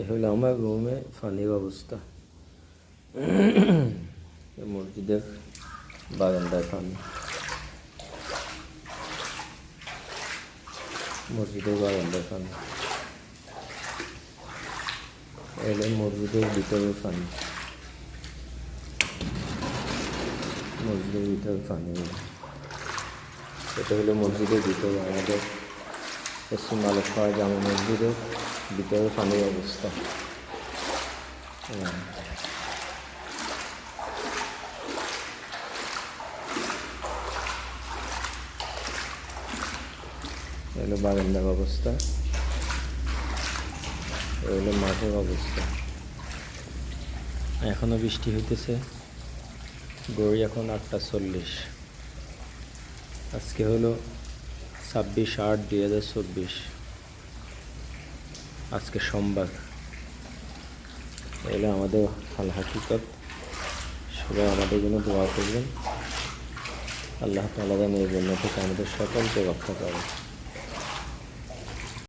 এ হলো আমার রুমে ফানির অবস্থা। এ মসজিদের বারান্দায় ফানি। মসজিদের বারান্দায় ফানি। এলে মসজিদের ভিতরে ফানি। মসজিদের ভিতরে ফানি। এটা হলো মসজিদের ভিতরে আমাদের পশ্চিম আলোকপাড়া জামা মসজিদের ভিতরে পানির অবস্থা। এগুলো বারান্দার অবস্থা এগুলো মাঠের অবস্থা এখনও বৃষ্টি হইতেছে গড়ি এখন আটটা চল্লিশ আজকে হলো ছাব্বিশ আট দুই হাজার চব্বিশ আজকে সোমবার। এলে আমাদের হাল হাকিকত, সবাই আমাদের জন্য দোয়া করবেন। আল্লাহ তালা যেন এই জন্য থেকে আমাদের সকলকে রক্ষা করে।